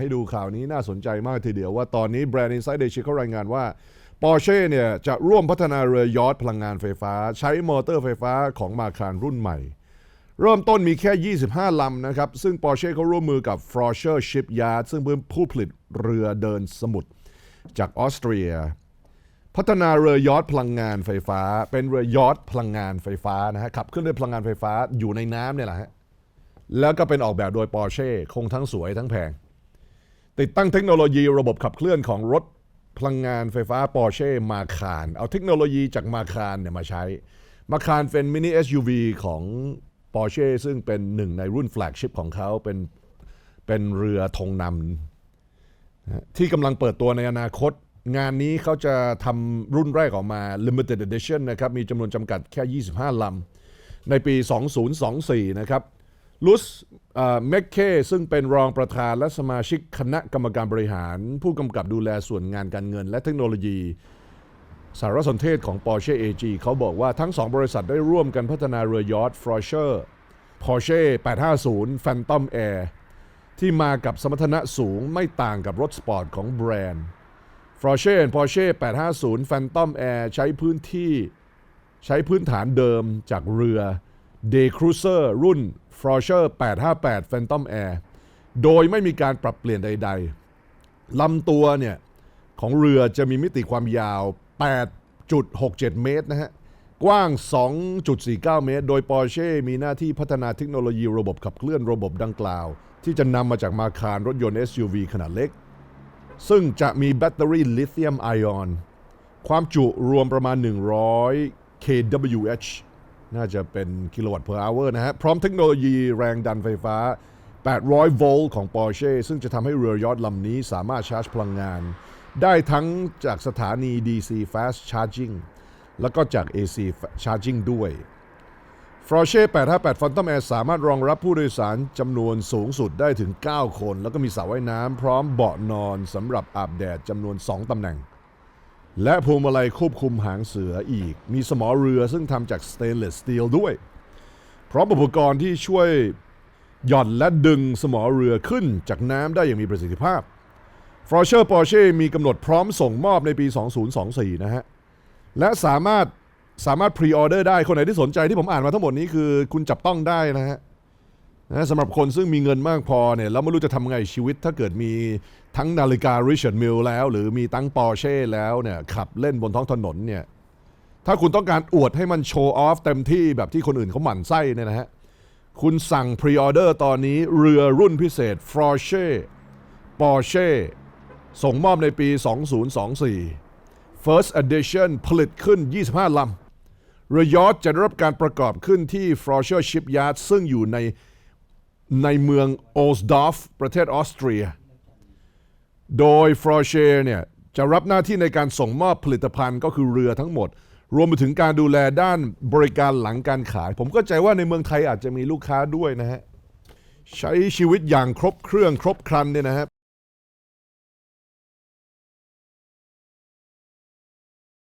ให้ดูข่าวนี้น่าสนใจมากทีเดียวว่าตอนนี้แบรนด์ Inside Asia เขารายงานว่า Porsche เนี่ยจะร่วมพัฒนาเรือยอทพลังงานไฟฟ้า ใช้มอเตอร์ไฟฟ้าของมาคารรุ่นใหม่ เริ่มต้นมีแค่ 25 ลำนะครับ ซึ่ง Porsche เขาร่วมมือกับ f r o s c h e r Shipyard ซึ่งเป็นผู้ผลิตเรือเดินสมุทรจากออสเตรีย พัฒนาเรือยอทพลังงานไฟฟ้า เป็นเรือยอทพลังงานไฟฟ้านะฮะขับเคลื่อนด้วยพลังงานไฟฟ้าอยู่ในน้ำเนี่ยแหละฮะแล้วก็เป็นออกแบบโดย Porsche คงทั้งสวยทั้งแพง ติดตั้งเทคโนโลยีระบบขับเคลื่อนของรถพลังงานไฟฟ้า Porsche Macan เอาเทคโนโลยีจาก Macan เนี่ยมาใช้ Macan เป็นมินิ SUV ของ Porsche ซึ่งเป็นหนึ่งในรุ่นแฟลกชิพของเขาเป็นเป็นเรือธงนำที่กำลังเปิดตัวในอนาคต งานนี้เขาจะทำรุ่นแรกออกมา Limited Edition นะครับ มีจำนวนจำกัดแค่ 25 ลำ ในปี 2024 นะครับ ลุสเมคเคซึ่งเป็นรองประธานและสมาชิกคณะกรรมการบริหาร ผู้กำกับดูแลส่วนงานการเงินและเทคโนโลยี สารสนเทศของ Porsche AG เขาบอกว่าทั้งสองบริษัทได้ร่วมกันพัฒนาเรือยอท f r o s c h e r Porsche 850 Phantom Air ที่มากับสมรรถนะสูงไม่ต่างกับรถสปอร์ตของแบรนด์ f r o s c h e r Porsche 850 Phantom Air ใช้พื้นที่ใช้พื้นฐานเดิมจากเรือ Day Cruiser รุ่น f r o s h e r 858 Phantom Air โดยไม่มีการปรับเปลี่ยนใด ๆลำตัวเนี่ยของเรือจะมีมิติความยาว 8.67 เมตรนะฮะ กว้าง 2.49 เมตร โดย Porsche มีหน้าที่พัฒนาเทคโนโลยีระบบขับเคลื่อนระบบดังกล่าว ที่จะนำมาจากมาคารรถยนต์ SUV ขนาดเล็ก ซึ่งจะมีแบตเตอรี่ลิเธียมไอออน ความจุรวมประมาณ 100 kWh น่าจะเป็นกิโลวัตต์ per hour นะฮะ พร้อมเทคโนโลยีแรงดันไฟฟ้า 800 โวลต์ของ Porsche ซึ่งจะทำให้เรือยอทลำนี้สามารถชาร์จพลังงาน ได้ทั้งจากสถานี DC Fast Charging แล้วก็จาก AC Charging ด้วย f r o c h e 858 Phantom Air สามารถรองรับผู้โดยสารจำนวนสูงสุดได้ถึง 9 คน แล้วก็มีสระว่ายน้ำพร้อมเบาะนอนสำหรับอาบแดดจำนวน 2ตำแหน่ง และพวงมาลัยควบคุมหางเสืออีก มีสมอเรือซึ่งทำจากสเตนเลสสตีลด้วย พร้อมอุปกรณ์ที่ช่วยหย่อนและดึงสมอเรือขึ้นจากน้ำได้อย่างมีประสิทธิภาพ f r o s c h e r Porsche มีกำหนดพร้อมส่งมอบในปี 2024 นะฮะ และสามารถสามารถพรีออเดอร์ได้คนไหนที่สนใจที่ผมอ่านมาทั้งหมดนี้คือคุณจับต้องได้นะฮะ นะสำหรับคนซึ่งมีเงินมากพอเนี่ยแล้วไม่รู้จะทำไงชีวิตถ้าเกิดมีทั้งนาฬิกา Richard Mille แล้ว หรือมีตั้ง Porsche แล้วเนี่ยขับเล่นบนท้องถนนเนี่ยถ้าคุณต้องการอวดให้มันโชว์ออฟเต็มที่แบบที่คนอื่นเขาหมั่นไส้เนี่ยนะฮะคุณสั่งพรีออเดอร์ตอนนี้เรือรุ่นพิเศษ f r o s c h e Porsche ส่งมอบในปี 2024 First Edition ผลิตขึ้น 25 ลำเรือยอทจะได้รับการประกอบขึ้นที่ f r o s c h e r Shipyard ซึ่งอยู่ใน ในเมืองโอสดอฟประเทศออสเตรีย โดยฟรอเชเนี่ยจะรับหน้าที่ในการส่งมอบผลิตภัณฑ์ก็คือเรือทั้งหมด รวมไปถึงการดูแลด้านบริการหลังการขาย ผมก็ใจว่าในเมืองไทยอาจจะมีลูกค้าด้วยนะฮะ ใช้ชีวิตอย่างครบเครื่องครบครันเนี่ยนะฮะ